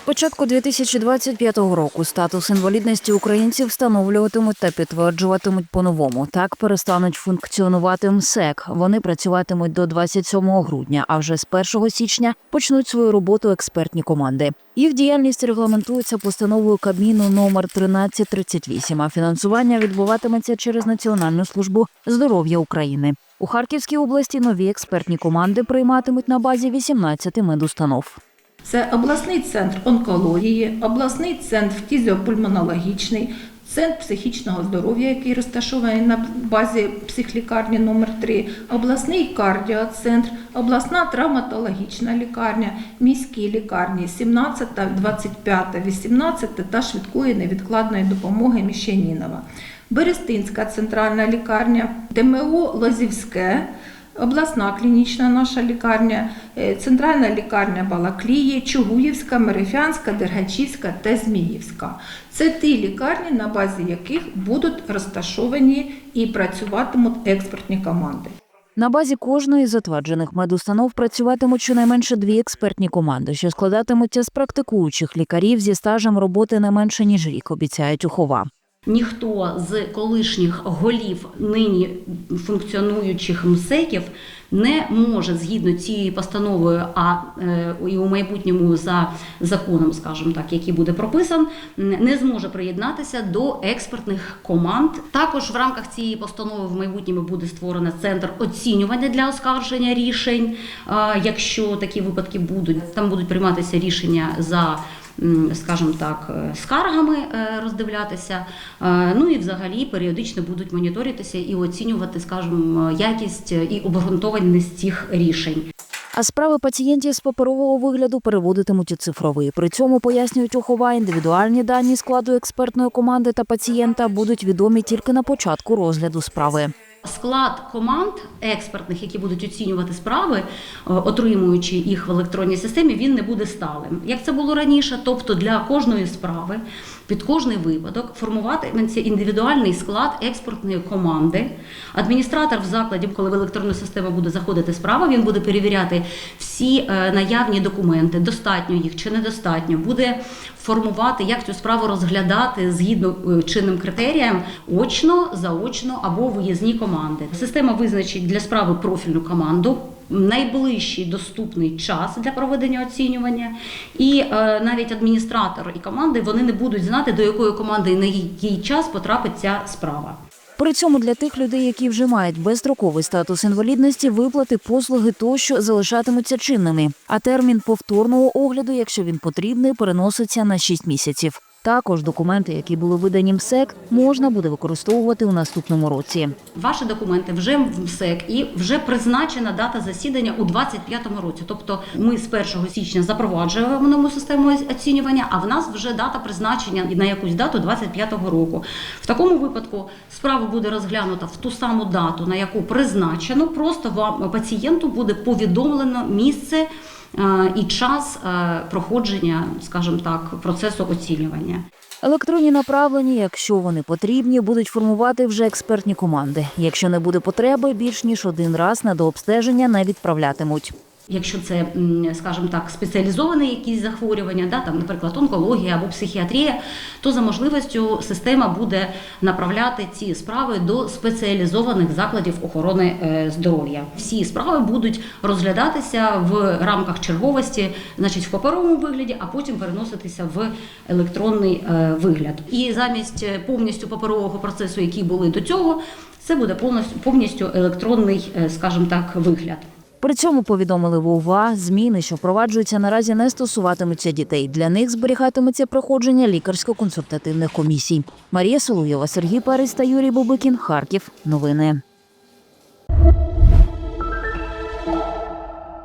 З початку 2025 року статус інвалідності українців встановлюватимуть та підтверджуватимуть по-новому. Так перестануть функціонувати МСЕК. Вони працюватимуть до 27 грудня, а вже з 1 січня почнуть свою роботу експертні команди. Їх діяльність регламентується постановою Кабміну номер 1338, а фінансування відбуватиметься через Національну службу здоров'я України. У Харківській області нові експертні команди прийматимуть на базі 18 медустанов. Це обласний центр онкології, обласний центр фтізіопульмонологічний, центр психічного здоров'я, який розташований на базі психлікарні номер 3 обласний кардіоцентр, обласна травматологічна лікарня, міські лікарні 17, 25, 18 та швидкої невідкладної допомоги Міщанінова. Берестинська центральна лікарня, ДМО Лозівське, обласна клінічна наша лікарня, е, центральна лікарня Балаклії, Чугуївська, Мерефянська, Дергачівська та Зміївська. Це ті лікарні, на базі яких будуть розташовані і працюватимуть експертні команди. На базі кожної з затверджених медустанов працюватимуть щонайменше дві експертні команди, що складатимуться з практикуючих лікарів зі стажем роботи не менше ніж рік, обіцяють ухова. Ніхто з колишніх голів нині функціонуючих МСЕКів не може згідно цією постановою, а е, і у майбутньому за законом, скажімо так, який буде прописан, не зможе приєднатися до експертних команд. Також в рамках цієї постанови в майбутньому буде створено центр оцінювання для оскарження рішень, якщо такі випадки будуть. Там будуть прийматися рішення за скажімо так, е, скаргами е, роздивлятися. Е, Ну і взагалі періодично будуть моніторитися і оцінювати, скажімо, якість і обґрунтованість цих рішень. А справи пацієнтів з паперового вигляду переводитимуть у цифровий. При цьому пояснюють ухова, індивідуальні дані складу експертної команди та пацієнта будуть відомі тільки на початку розгляду справи. Склад команд експертних, які будуть оцінювати справи, е, отримуючи їх в електронній системі, він не буде сталим. Як це було раніше, тобто для кожної справи під кожний випадок формуватиметься індивідуальний склад експертної команди. Адміністратор в закладі, коли в електронну систему буде заходити справа, він буде перевіряти всі е, наявні документи, достатньо їх чи недостатньо, буде формувати, як цю справу розглядати згідно е, чинним критеріям очно, заочно або виїзні команди. Система визначить для справи профільну команду. Найближчий доступний час для проведення оцінювання, і е, навіть адміністратор і команди вони не будуть знати, до якої команди на який час потрапить ця справа. При цьому для тих людей, які вже мають безстроковий статус інвалідності, виплати, послуги тощо залишатимуться чинними. А термін повторного огляду, якщо він потрібний, переноситься на 6 місяців. Також документи, які були видані МСЕК, можна буде використовувати у наступному році. Ваші документи вже в МСЕК і вже призначена дата засідання у 25-му році. Тобто ми з 1 січня запроваджуємо нову систему оцінювання, а в нас вже дата призначення на якусь дату 25-го року. В такому випадку справа буде розглянута в ту саму дату, на яку призначено. Просто вам пацієнту буде повідомлено місце. І час е, проходження, скажімо так, процесу оцінювання. Електронні направлення, якщо вони потрібні, будуть формувати вже експертні команди. Якщо не буде потреби, більш ніж один раз на дообстеження не відправлятимуть. Якщо це, скажімо так, спеціалізовані якісь захворювання, да, там, наприклад, онкологія або психіатрія, то за можливістю система буде направляти ці справи до спеціалізованих закладів охорони е, здоров'я. Всі справи будуть розглядатися в рамках черговості, значить, в паперовому вигляді, а потім переноситися в електронний е, вигляд. І замість е, повністю паперового процесу, який були до цього, це буде повністю електронний, скажімо так, вигляд. При цьому повідомили в УВА, зміни, що впроваджуються наразі, не стосуватимуться дітей. Для них зберігатиметься проходження лікарсько-консультативних комісій. Марія Соловйова, Сергій Перець та Юрій Бубикін. Харків. Новини.